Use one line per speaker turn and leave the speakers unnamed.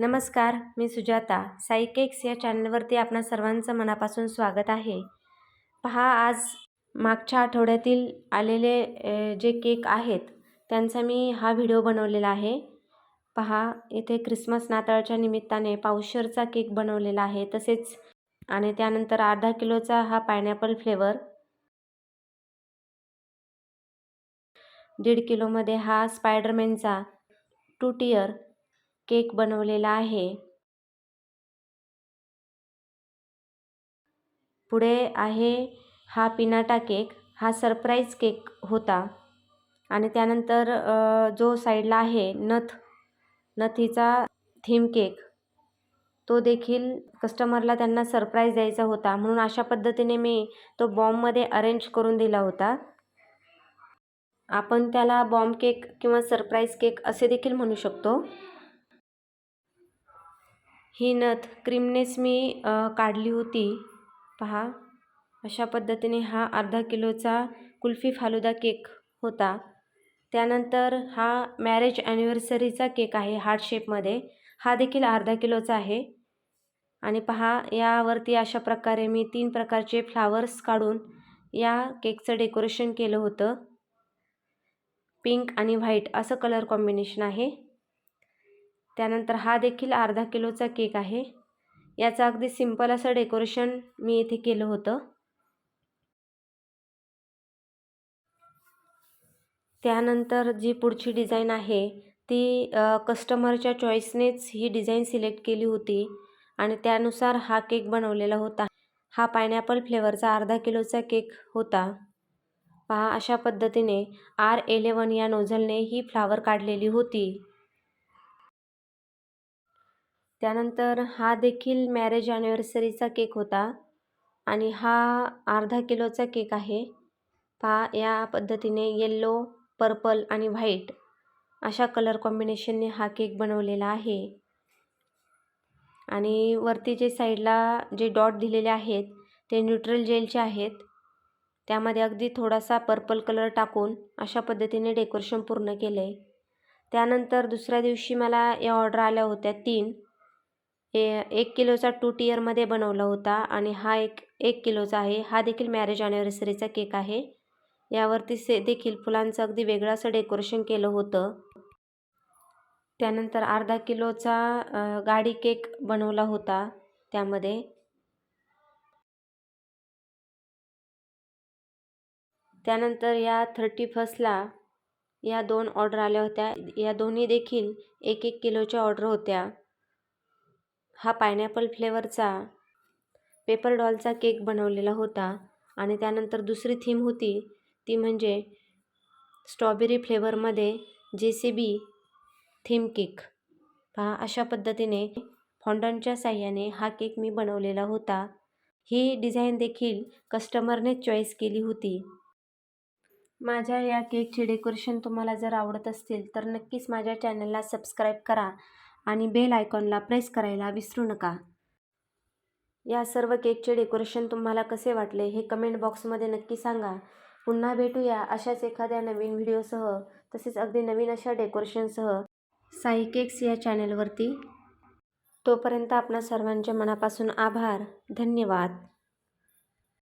नमस्कार मी सुजाता. साई केक्स या चॅनलवरती आपणा सर्वांचं मनापासून स्वागत आहे. पहा आज मागच्या आठवड्यातील आलेले जे केक आहेत त्यांचा मी हा व्हिडिओ बनवलेला आहे. पहा इथे क्रिसमस नाताळच्या निमित्ताने पावशरचा केक बनवलेला आहे तसेच आणि त्यानंतर अर्धा किलोचा हा पायनॅपल फ्लेवर दीड किलोमध्ये हा स्पायडरमॅनचा टू टियर केक बनवलेला आहे. पुढे आहे हा पिनाटा केक. हा सरप्राईज केक होता. आणि त्यानंतर जो साईडला आहे नथ नथीचा थीम केक तो देखील कस्टमरला त्यांना सरप्राईज द्यायचा होता. म्हणून अशा पद्धतीने मी तो बॉम्बमध्ये अरेंज करून दिला होता. आपण त्याला बॉम्ब केक किंवा सरप्राईज केक असे देखील म्हणू शकतो. ही नथ क्रीमनेच मी काढली होती. पहा अशा पद्धतीने हा अर्धा किलोचा कुल्फी फालुदा केक होता. त्यानंतर हा मॅरेज ॲनिव्हर्सरीचा केक आहे हार्ट शेपमध्ये. हा देखील अर्धा किलोचा आहे. आणि पहा यावरती अशा प्रकारे मी तीन प्रकारचे फ्लावर्स काढून या केकचं डेकोरेशन केलं होतं. पिंक आणि व्हाईट असं कलर कॉम्बिनेशन आहे. त्यानंतर हा देखील अर्धा किलोचा केक आहे. याचं अगदी सिंपल असं डेकोरेशन मी इथे केलं होतं. त्यानंतर जी पुढची डिझाईन आहे ती कस्टमरच्या चॉईसनेच ही डिझाईन सिलेक्ट केली होती आणि त्यानुसार हा केक बनवलेला होता. हा पायनॅपल फ्लेवरचा अर्धा किलोचा केक होता. पहा अशा पद्धतीने आर एलेवन या नोझलने ही फ्लावर काढलेली होती. त्यानंतर हा देखील मॅरेज ॲनिव्हर्सरीचा केक होता. आणि हा अर्धा किलोचा केक आहे. पहा या पद्धतीने येल्लो पर्पल आणि व्हाईट अशा कलर कॉम्बिनेशनने हा केक बनवलेला आहे. आणि वरती जे साईडला जे डॉट दिलेले आहेत ते न्यूट्रल जेलचे आहेत. त्यामध्ये अगदी थोडासा पर्पल कलर टाकून अशा पद्धतीने डेकोरेशन पूर्ण केलं आहे त्यानंतर दुसऱ्या दिवशी मला या ऑर्डर आल्या होत्या तीन. ए एक किलोचा टू टीयरमध्ये बनवला होता आणि हा एक एक किलोचा आहे. हा देखील मॅरेज ॲनिव्हर्सरीचा केक आहे. यावरती से देखील फुलांचं अगदी वेगळं असं डेकोरेशन केलं होतं. त्यानंतर अर्धा किलोचा गाडी केक बनवला होता त्यामध्ये. त्यानंतर या थर्टी फर्स्टला या दोन ऑर्डर आल्या होत्या. या दोन्ही देखील एक एक किलोच्या ऑर्डर होत्या. हा पायनॅपल फ्लेवरचा पेपर डॉलचा केक बनवलेला होता. आणि त्यानंतर दुसरी थीम होती ती म्हणजे स्ट्रॉबेरी फ्लेवरमध्ये जे सी बी थीम केक पहा अशा पद्धतीने फॉन्डनच्या साह्याने हा केक मी बनवलेला होता. ही डिझाईन देखील कस्टमरने चॉईस केली होती. माझ्या या केकचे डेकोरेशन तुम्हाला जर आवडत असतील तर नक्कीच माझ्या चॅनलला सबस्क्राईब करा. आणि बेल आयकॉनला प्रेस करायला विसरू नका. या सर्व केकचे डेकोरेशन तुम्हाला कसे वाटले हे कमेंट बॉक्समध्ये नक्की सांगा. पुन्हा भेटूया अशाच एखाद्या नवीन व्हिडिओसह तसेच अगदी नवीन अशा डेकोरेशनसह साई केक्स या चॅनलवरती तोपर्यंत आपणा सर्वांच्या मनापासून आभार. धन्यवाद.